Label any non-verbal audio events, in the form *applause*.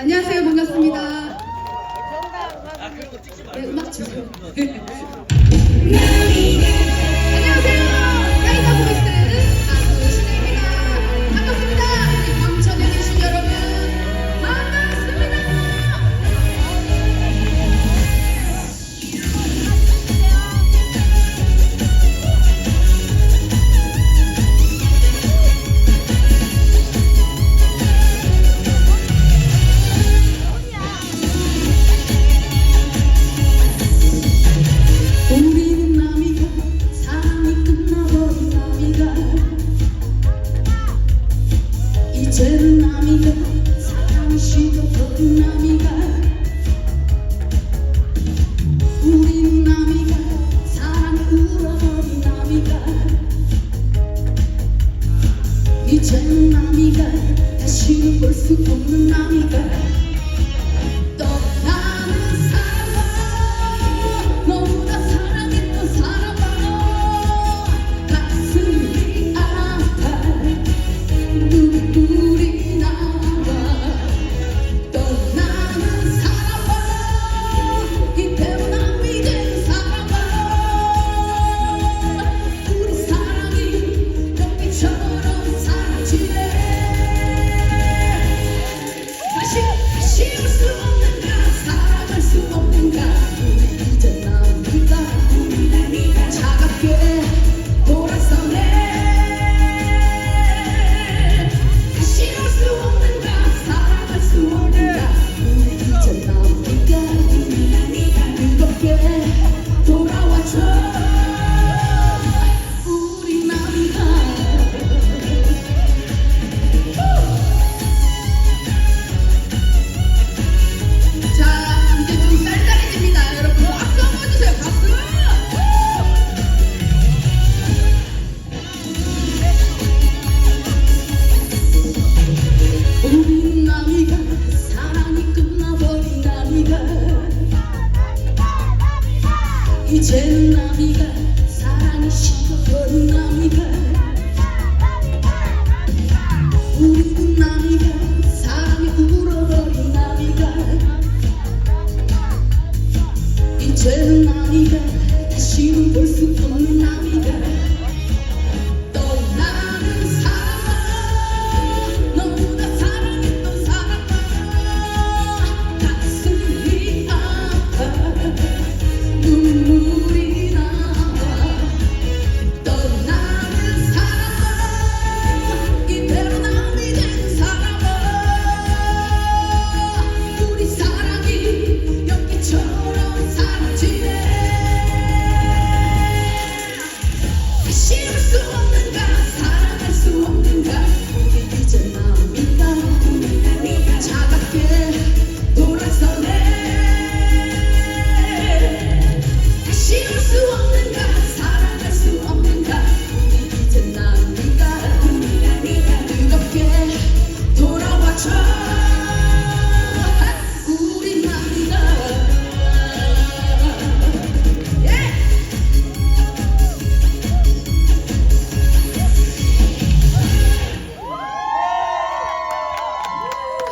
안녕하세요. 반갑습니다. 네, 음악 주세요. *laughs* 이제는 남이가 사랑이 식어버린 남이가 우리는 남이가 사랑이 울어버린 남이가 이제는 남이가 다시는 볼 수 없는 남이가 이젠 나비가 사랑이 식어버린 나비가 우리는 나니가 사랑이 울어버린 나비가. 이젠 나비가 다시는